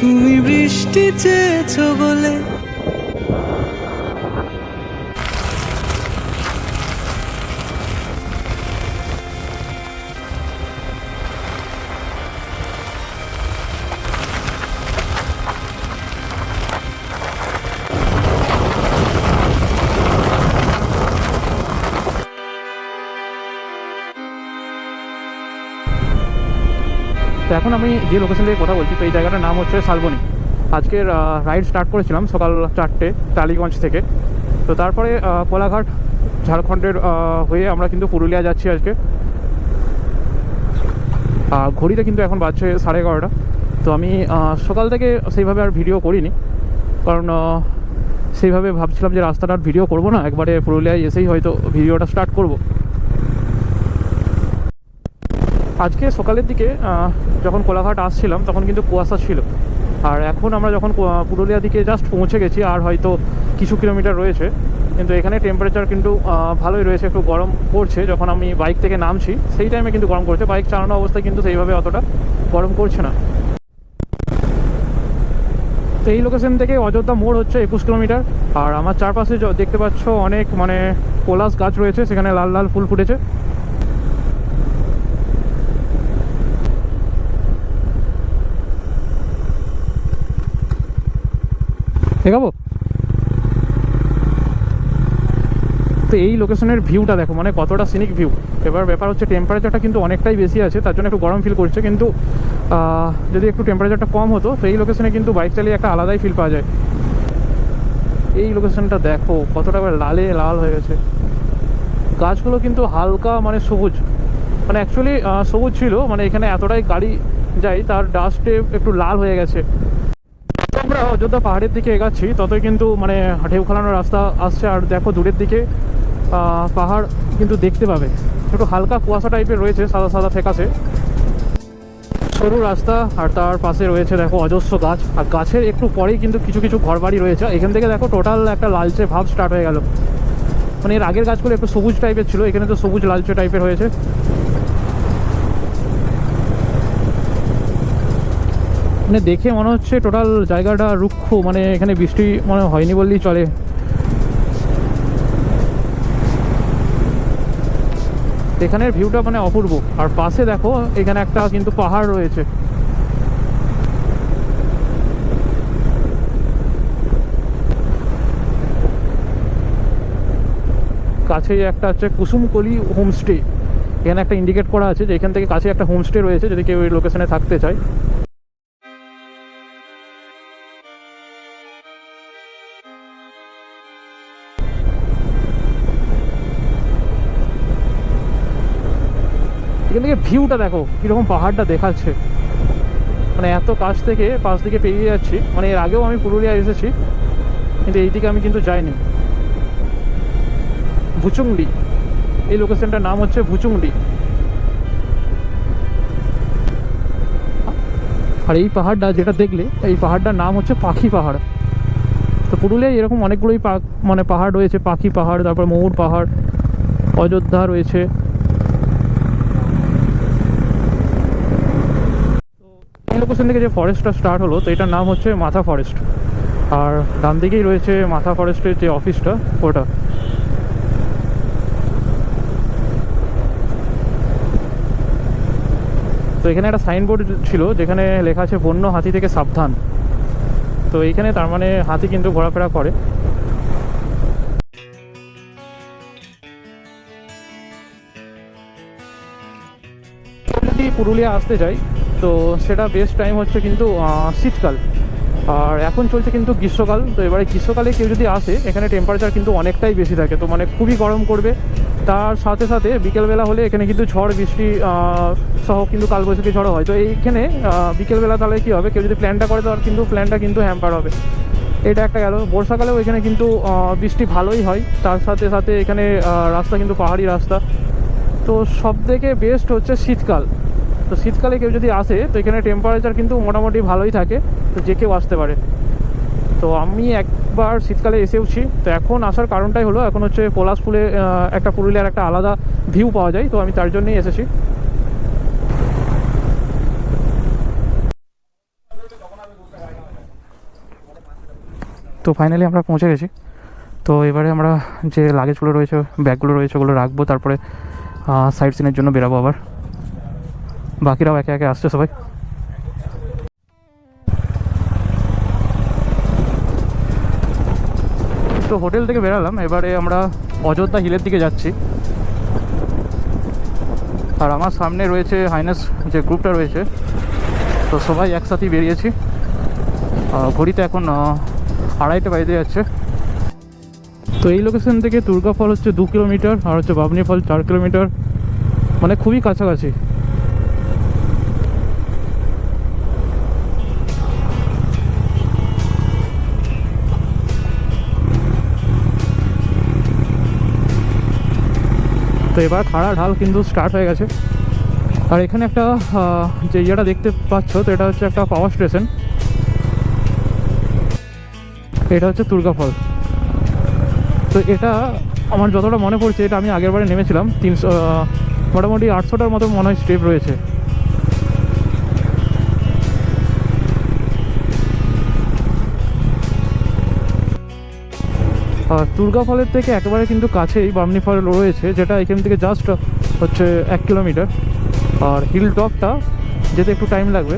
তুমি বৃষ্টি চেয়েছো বলে এখন আমি যে লোকেশন থেকে কথা বলছি, তো এই জায়গাটার নাম হচ্ছে শালবনি। আজকের রাইড স্টার্ট করেছিলাম সকাল চারটে, টালিগঞ্জ থেকে। তো তারপরে কোলাঘাট, ঝাড়খণ্ডের হয়ে আমরা কিন্তু পুরুলিয়া যাচ্ছি আজকে। ঘড়িতে কিন্তু এখন বাজছে সাড়ে এগারোটা। তো আমি সকাল থেকে সেইভাবে আর ভিডিও করিনি। কারণ সেইভাবে ভাবছিলাম যে রাস্তাটার ভিডিও করব না। একবারে পুরুলিয়ায় এসেই হয়তো ভিডিওটা স্টার্ট করব। আজকে সকালের দিকে যখন কোলাঘাট আসছিলাম, তখন কিন্তু কুয়াশা ছিল। আর এখন আমরা যখন পুরুলিয়া দিকে জাস্ট পৌঁছে গেছি, আর হয়তো কিছু কিলোমিটার রয়েছে, কিন্তু এখানে টেম্পারেচার কিন্তু ভালোই রয়েছে। একটু গরম পড়ছে, যখন আমি বাইক থেকে নামছি, সেই টাইমে কিন্তু গরম করছে বাইক চালানো অবস্থায় কিন্তু সেইভাবে অতটা গরম করছে না। তো এই লোকেশন থেকে অযোধ্যা মোড় হচ্ছে একুশ কিলোমিটার। আর আমার চারপাশে দেখতে পাচ্ছ অনেক মানে পলাশ গাছ রয়েছে, সেখানে লাল লাল ফুল ফুটেছে। দেখাবো? তো এই লোকেশনের ভিউটা দেখো মানে কতটা সিনিক ভিউ এবার ব্যাপার হচ্ছে টেম্পারেচারটা কিন্তু অনেকটাই বেশি আছে, তার জন্য একটু গরম ফিল করছে, কিন্তু যদি একটু টেম্পারেচারটা কম হতো, তো এই লোকেশনে কিন্তু বাইক চালিয়ে একটা আলাদাই ফিল পাওয়া যায়। এই লোকেশনটা দেখো, কতটা লালে লাল হয়ে গেছে। গাছগুলো কিন্তু হালকা মানে সবুজ। মানে অ্যাকচুয়ালি সবুজ ছিল মানে এখানে এতটাই গাড়ি যায়, তার ডাস্টে একটু লাল হয়ে গেছে। আমরা অযোধ্যা পাহাড়ের দিকে এগাচ্ছি, ততই কিন্তু মানে ঢেউ খেলানোর রাস্তা আসছে। আর দেখো দূরের দিকে পাহাড় কিন্তু দেখতে পাবে। একটু হালকা কুয়াশা টাইপের রয়েছে, সাদা সাদা ফেকাসে সরু রাস্তা, আর তার পাশে রয়েছে দেখো অজস্র গাছ। আর গাছের একটু পরেই কিন্তু কিছু কিছু ঘরবাড়ি রয়েছে। এখান থেকে দেখো টোটাল একটা লালচে ভাব স্টার্ট হয়ে গেল। মানে এর আগের গাছগুলো একটু সবুজ টাইপের ছিল, এখানে তো সবুজ লালচে টাইপের হয়েছে। মানে দেখে মনে হচ্ছে টোটাল জায়গাটা রুক্ষ মানে এখানে বৃষ্টি মনে হয়নি বললেই চলে। এখানের ভিউটা মানে অপূর্ব। আর পাশে দেখো, এখানে একটা কিন্তু পাহাড় রয়েছে। কাছেই একটা হচ্ছে কুসুমকলি হোমস্টে। এখানে একটা ইন্ডিকেট করা আছে যে এখান থেকে কাছে একটা হোমস্টে রয়েছে, যদি কেউ এই লোকেশনে থাকতে চায়। এখান থেকে ভিউটা দেখো, কীরকম পাহাড়টা দেখাচ্ছে। মানে এত কাছ থেকে, পাশ দিকে পেরিয়ে যাচ্ছি। মানে এর আগেও আমি পুরুলিয়া এসেছি, কিন্তু এই দিকে আমি কিন্তু যাইনি। ভুচুংডি। এই লোকেশনটার নাম হচ্ছে ভুচুংডি। আর এই পাহাড়টা যেটা দেখলে, এই পাহাড়টার নাম হচ্ছে পাখি পাহাড়। তো পুরুলিয়ায় এরকম অনেকগুলোই মানে পাহাড় রয়েছে, পাখি পাহাড়, তারপর ময়ূর পাহাড়, অযোধ্যা রয়েছে। লোকেশন থেকে যে ফরেস্টটা স্টার্ট হলো, তো এটার নাম হচ্ছে মাথা ফরেস্ট। আর ডান দিকেই রয়েছে মাথা ফরেস্টের যে অফিসটা ওটা। তো এখানে একটা সাইনবোর্ড ছিল, যেখানে লেখা আছে, বন্য হাতি থেকে সাবধান। তো এইখানে তার মানে হাতি কিন্তু ঘোরাফেরা করে। যদি পুরুলিয়া আসতে চাই তো সেটা বেস্ট টাইম হচ্ছে কিন্তু শীতকাল। আর এখন চলছে কিন্তু গ্রীষ্মকাল, তো এবারে গ্রীষ্মকালে কেউ যদি আসে, এখানে টেম্পারেচার কিন্তু অনেকটাই বেশি থাকে। তো মানে খুবই গরম করবে। তার সাথে সাথে বিকেলবেলা হলে এখানে কিন্তু ঝড়, বৃষ্টি সহ কিন্তু কালবৈশাখী ঝড় হয়। তো এইখানে বিকেলবেলা তাহলে কী হবে? কেউ যদি প্ল্যানটা করে তার কিন্তু প্ল্যানটা কিন্তু হ্যাম্পার হবে। এটা একটা গেল। বর্ষাকালেও এখানে কিন্তু বৃষ্টি ভালোই হয়। তার সাথে সাথে এখানে রাস্তা কিন্তু পাহাড়ি রাস্তা। তো সব থেকে বেস্ট হচ্ছে শীতকাল। তো শীতকালে কেউ যদি আসে, তো এখানে টেম্পারেচার কিন্তু মোটামুটি ভালোই থাকে, তো যে কেউ আসতে পারে। তো আমি একবার শীতকালে এসেওছি তো এখন আসার কারণটাই হলো, এখন হচ্ছে পলাশ ফুলে একটা পুরুলিয়ার একটা আলাদা ভিউ পাওয়া যায়, তো আমি তার জন্যই এসেছি। তো ফাইনালি আমরা পৌঁছে গেছি। তো এবারে আমরা যে লাগেজগুলো রয়েছে ব্যাগগুলো রয়েছে, ওগুলো রাখব, তারপরে সাইড সিনের জন্য বেরাবো আবার। বাকিরাও একে একে আসছে সবাই। তো হোটেল থেকে বেরালাম, এবারে আমরা অযোধ্যা হিলের দিকে যাচ্ছি। আর আমার সামনে রয়েছে হাইনেস যে গ্রুপটা রয়েছে, তো সবাই একসাথেই বেরিয়েছি। ঘড়িতে এখন আড়াইটা বাজতে যাচ্ছে। তো এই লোকেশন থেকে দুর্গা ফল হচ্ছে দু কিলোমিটার, আর হচ্ছে বাবনি ফল চার কিলোমিটার। মানে খুবই কাছাকাছি। তো এবার খাড়া ঢাল কিন্তু স্টার্ট হয়ে গেছে। আর এখানে একটা যে ইয়েটা দেখতে পাচ্ছ, তো এটা হচ্ছে একটা পাওয়ার স্টেশন এটা হচ্ছে দুর্গা ফল। তো এটা আমার যতটা মনে পড়ছে, এটা আমি আগের বারে নেমেছিলাম। তিনশো মোটামুটি আটশোটার মতো মনে হয় স্টেপ রয়েছে। আর দুর্গা ফলের থেকে একেবারে কিন্তু কাছেই বামনি ফল রয়েছে, যেটা এখান থেকে জাস্ট হচ্ছে এক কিলোমিটার আর হিল টপটা যেতে একটু টাইম লাগবে,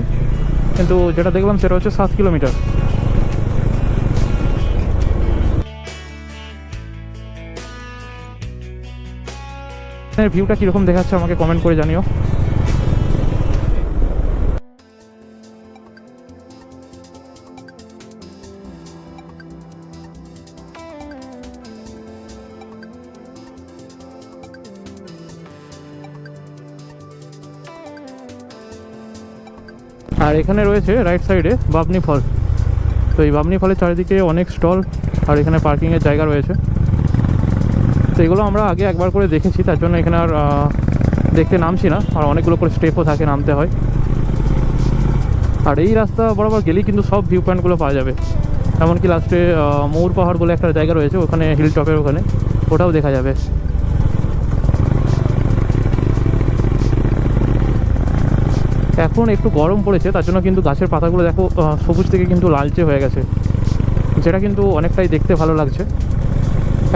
কিন্তু যেটা দেখলাম সেটা হচ্ছে সাত কিলোমিটার ভিউটা কীরকম দেখাচ্ছে আমাকে কমেন্ট করে জানিও। আর এখানে রয়েছে রাইট সাইডে বাবনি ফল। তো এই বাবনি ফলের চারিদিকে অনেক স্টল আর এখানে পার্কিংয়ের জায়গা রয়েছে। তো এগুলো আমরা আগে একবার করে দেখেছি, তার জন্য এখানে আর দেখতে নামছি না। আর অনেকগুলো করে স্টেপও থাকে নামতে হয়। আর এই রাস্তা বরাবর গেলেই কিন্তু সব ভিউ পয়েন্টগুলো পাওয়া যাবে। এমনকি লাস্টে মৌর পাহাড় বলে একটা জায়গা রয়েছে, ওখানে হিল টপের ওখানে, ওটাও দেখা যাবে। এখন একটু গরম পড়েছে, তার জন্য কিন্তু গাছের পাতাগুলো দেখো সবুজ থেকে কিন্তু লালচে হয়ে গেছে, যেটা কিন্তু অনেকটাই দেখতে ভালো লাগছে।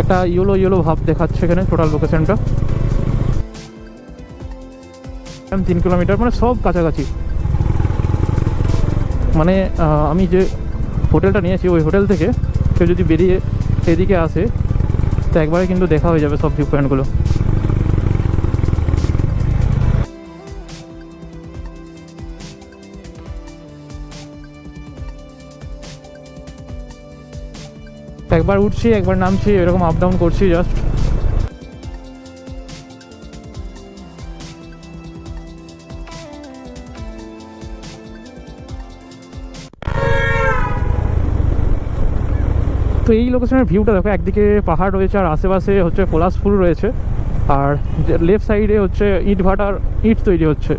একটা ইয়েলো ইয়েলো ভাব দেখাচ্ছে এখানে টোটাল লোকেশনটা। তিন কিলোমিটার মানে সব কাছাকাছি। মানে আমি যে হোটেলটা নিয়েছি, ওই হোটেল থেকে কেউ যদি বেরিয়ে এদিকে আসে, তো একবারে কিন্তু দেখা হয়ে যাবে সব ভিউ পয়েন্টগুলো। একবার উঠছি, একবার নামছি, এরকম আপ ডাউন করছি জাস্ট তো এই লোকেশনের ভিউটা দেখো, একদিকে পাহাড় রয়েছে আর আশেপাশে হচ্ছে পলাশ ফুল রয়েছে। আর লেফট সাইডে হচ্ছে ইট ভাটার, ইট তৈরি হচ্ছে।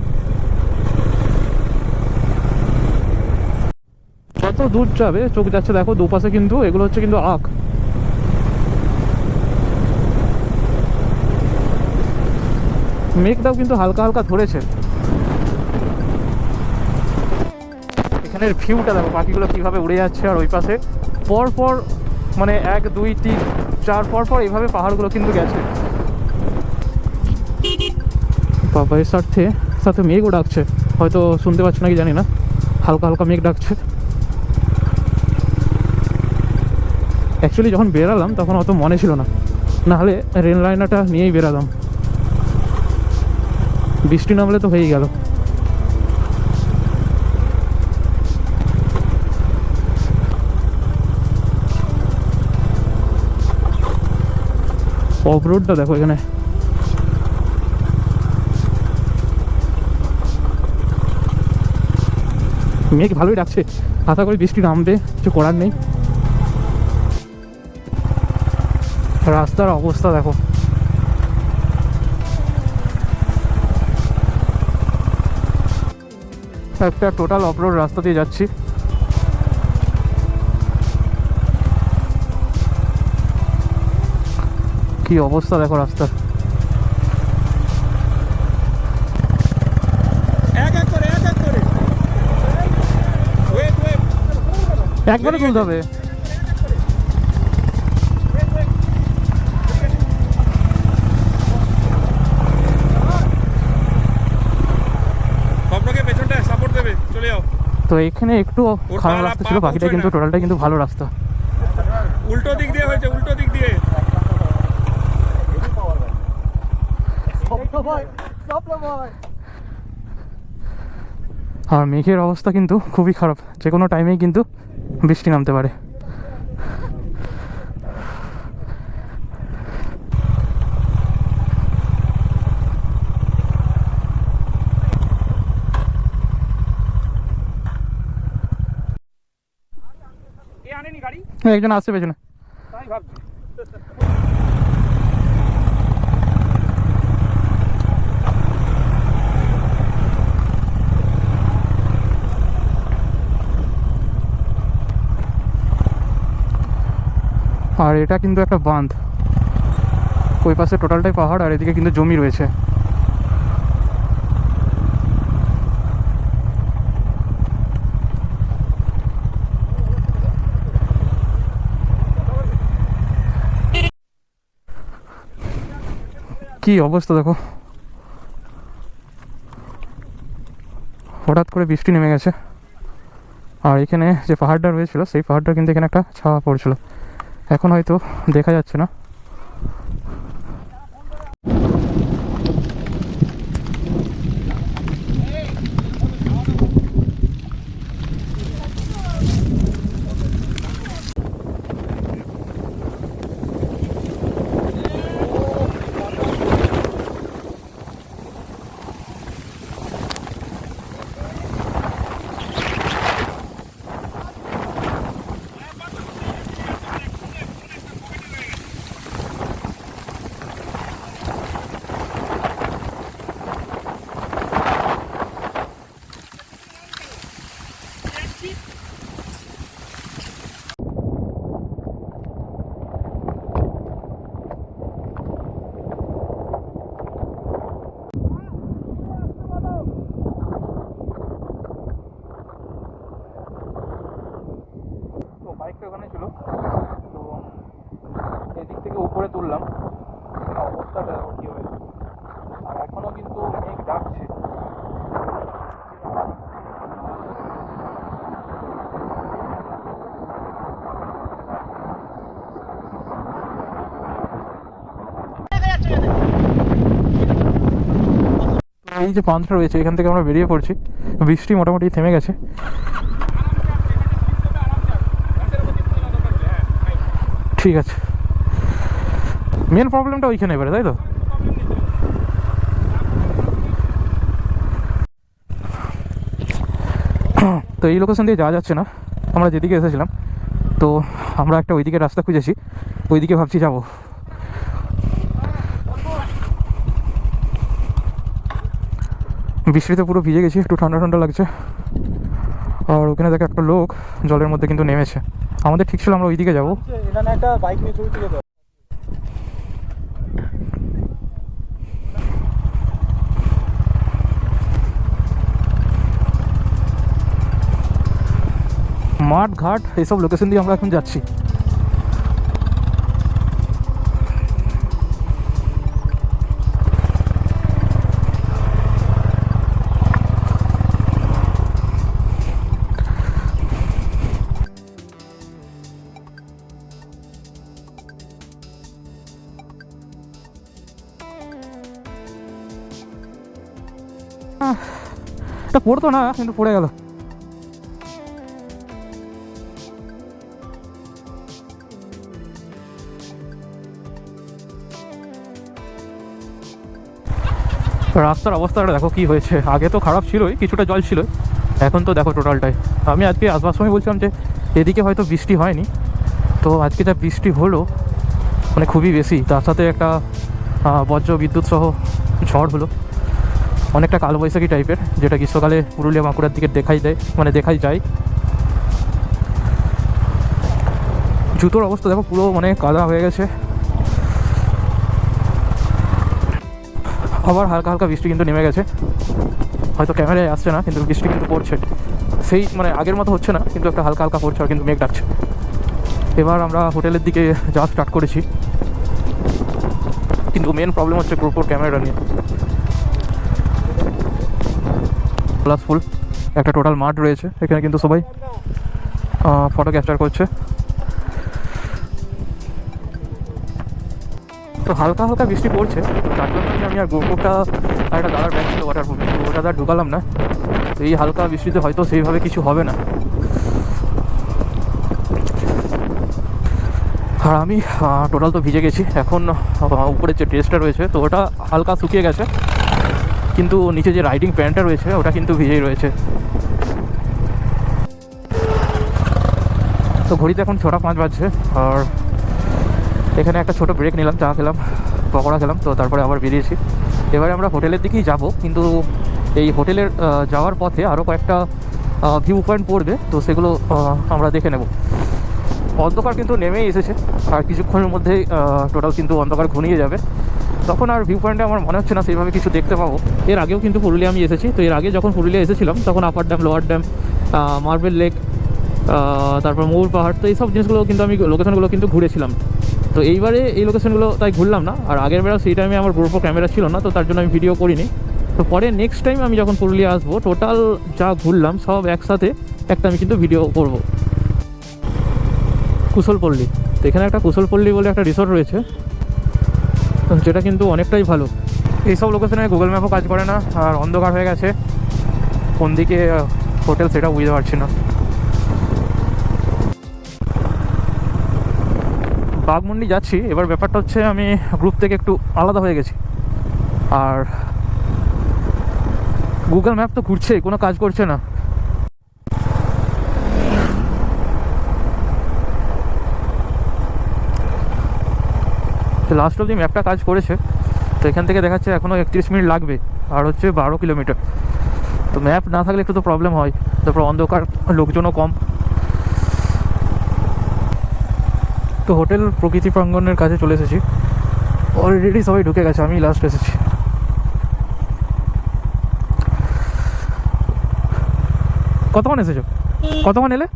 যত দূর যাবে, চোখ যাচ্ছে, দেখো দুপাশে কিন্তু এগুলো হচ্ছে কিন্তু আখ। মেঘটাও কিন্তু হালকা হালকা ধরেছে। এখানের ভিউটা দেখো, পাখিগুলো কীভাবে উড়ে যাচ্ছে আর ওই পাশে। পর পর মানে এক, দুই, তিন, চার পর পর এইভাবে পাহাড়গুলো কিন্তু গেছে। বাবা, এর সাথে সাথে মেঘও ডাকছে। হয়তো শুনতে পাচ্ছ নাকি জানি না। হালকা হালকা মেঘ ডাকছে। অ্যাকচুয়ালি যখন বেরালাম, তখন অত মনে ছিল না। নাহলে রেল লাইনারটা নিয়েই বেরালাম। বৃষ্টি নামলে তো হয়েই গেল। অফ রোডটা দেখো এখানে। মেঘ ভালোই ডাকছে আশা করি বৃষ্টি নামবে, কিছু করার নেই। রাস্তার অবস্থা দেখো। একটা টোটাল অফরোড রাস্তা দিয়ে যাচ্ছি। কি অবস্থা দেখো রাস্তার। একবারে তুলতে হবে। তো এখানে একটু খারাপ রাস্তা ছিল বাকিটা কিন্তু টোটালটা কিন্তু ভালো রাস্তা। উল্টো দিক দিয়ে হয়েছে উল্টো দিক দিয়ে। আর মেঘের অবস্থা কিন্তু খুবই খারাপ যে কোনো টাইমেই কিন্তু বৃষ্টি নামতে পারে কে একজন আসছে পেছনে। আর এটা কিন্তু একটা বাঁধ। ওই পাশে টোটালটাই পাহাড় আর এদিকে কিন্তু জমি রয়েছে। কি অবস্থা দেখো? হঠাৎ করে বৃষ্টি নেমে গেছে। আর এখানে যে পাহাড়টা রয়েছিল, সেই পাহাড়টা কিন্তু এখানে একটা ছাওয়া পড়ছিল। এখন হয়তো দেখা যাচ্ছে না তো বাইকটা ওখানে ছিল তো এদিক থেকে উপরে তুললাম অবস্থাটা দেখো কি হয়েছে আর এখনও কিন্তু মেঘ ডাকছে তো এই যে পান্থটা রয়েছে, এখান থেকে আমরা বেরিয়ে পড়ছি। বৃষ্টি মোটামুটি থেমে গেছে। ঠিক আছে। মেন প্রবলেমটা ওইখানে এবারে, তাই তো? তো এই লোকেশন দিয়ে যাওয়া যাচ্ছে না। আমরা যেদিকে এসেছিলাম, তো আমরা একটা ওইদিকে রাস্তা খুঁজেছি। ওইদিকে ভাবছি যাব। বৃষ্টিতে পুরো ভিজে গেছি একটু ঠান্ডা ঠান্ডা লাগছে। আর ওখানে দেখে একটা লোক জলের মধ্যে কিন্তু নেমেছে। আমাদের ঠিক ছিল আমরা ওইদিকে যাব। এখানে একটা বাইক নিয়ে ছবি তুলে মাঠ ঘাট এইসব লোকেশন দিয়ে আমরা এখন যাচ্ছি। পড়তো না, কিন্তু পড়ে গেল। রাস্তার অবস্থাটা দেখো কি হয়েছে। আগে তো খারাপ ছিলই, কিছুটা জল ছিল, এখন তো দেখো টোটালটাই আমি আজকে আসবার সময় বলছিলাম যে, এদিকে হয়তো বৃষ্টি হয়নি। তো আজকে যা বৃষ্টি হলো মানে খুবই বেশি, তার সাথে একটা বজ্র বিদ্যুৎ সহ ঝড় হলো। অনেকটা কালবৈশাখী টাইপের, যেটা গ্রীষ্মকালে পুরুলিয়া বাঁকুড়ার দিকে দেখাই দেয় মানে দেখাই যায়। জুতোর অবস্থা দেখো পুরো মানে কাদা হয়ে গেছে। আবার হালকা হালকা বৃষ্টি কিন্তু নেমে গেছে। হয়তো ক্যামেরায় আসছে না, কিন্তু বৃষ্টি কিন্তু পড়ছে। সেই মানে আগের মতো হচ্ছে না, কিন্তু একটা হালকা হালকা পড়ছে আর কিন্তু মেঘ ডাকছে। এবার আমরা হোটেলের দিকে যাওয়া স্টার্ট করেছি। কিন্তু মেন প্রবলেম হচ্ছে গ্রুপোর ক্যামেরা নিয়ে। ফুল একটা টোটাল মাঠ রয়েছে, এখানে কিন্তু সবাই ফটো ক্যাপচার করছে। তো হালকা হালকা বৃষ্টি পড়ছে তার জন্য আমি আর গোপুরটা আর একটা দাদার ব্যাগ ছিল ওয়াটারপ্রুফ কিন্তু ওটা ঢুকালাম না। তো এই হালকা বৃষ্টিতে হয়তো সেইভাবে কিছু হবে না। আর আমি টোটাল তো ভিজে গেছি, এখন উপরে যে ড্রেসটা রয়েছে, তো ওটা হালকা শুকিয়ে গেছে। কিন্তু নিচে যে রাইডিং প্যান্টটা রয়েছে, ওটা কিন্তু ভিজেই রয়েছে। তো ঘড়িতে এখন ছটা পাঁচ বাজছে, আর এখানে একটা ছোট ব্রেক নিলাম, চা খেলাম, পকোড়া খেলাম, তো তারপরে আবার বেরিয়েছি। এবারে আমরা হোটেলের দিকেই যাব, কিন্তু এই হোটেলের যাওয়ার পথে আরও কয়েকটা ভিউ পয়েন্ট পড়বে, তো সেগুলো আমরা দেখে নেব। অন্ধকার কিন্তু নেমেই এসেছে, আর কিছুক্ষণের মধ্যেই টোটাল কিন্তু অন্ধকার ঘনিয়ে যাবে। তখন আর ভিউ পয়েন্টে আমার মনে হচ্ছে না, সেইভাবে কিছু দেখতে পাবো। এর আগেও কিন্তু পুরুলিয়া আমি এসেছি, তো এর আগে যখন পুরুলিয়া এসেছিলাম, তখন upper dam lower dam marble lake তারপর মৌর পাহাড় তো এইসব জিনিসগুলো কিন্তু আমি লোকেশনগুলো কিন্তু ঘুরেছিলাম। তো এইবারে এই লোকেশনগুলো তাই ঘুরলাম না, আর আগের বেলা সেই টাইমে আমার গ্রুপও ক্যামেরা ছিল না, তো তার জন্য আমি ভিডিও করিনি। তো পরে নেক্সট টাইম আমি যখন পুরুলিয়া আসব টোটাল যা ঘুরলাম, সব একসাথে একটা আমি কিন্তু ভিডিও করব। কুশলপল্লী। তো এখানে একটা কুশলপল্লী বলে একটা রিসোর্ট রয়েছে। যেটা কিন্তু অনেকটাই ভালো। এইসব লোকেশনে গুগল ম্যাপও কাজ করে না, আর অন্ধকার হয়ে গেছে। কোন দিকে হোটেল সেটা বুঝতে পারছি না। বাঘমুন্ডি যাচ্ছি, এবার ব্যাপারটা হচ্ছে আমি গ্রুপ থেকে একটু আলাদা হয়ে গেছি। আর গুগল ম্যাপ তো ঘুরছে, কোনো কাজ করছে না। লাস্ট অবধি ম্যাপটা কাজ করেছে, তো এখান থেকে দেখাচ্ছে এখনও একত্রিশ মিনিট লাগবে, আর হচ্ছে বারো কিলোমিটার। তো ম্যাপ না থাকলে একটু তো প্রবলেম হয়, তারপর অন্ধকার, লোকজনও কম। তো হোটেল প্রকৃতি প্রাঙ্গণের কাছে চলে এসেছি। অলরেডি সবাই ঢুকে গেছে, আমি লাস্ট এসেছি। কতক্ষণ এসেছ? কতক্ষণ এলে?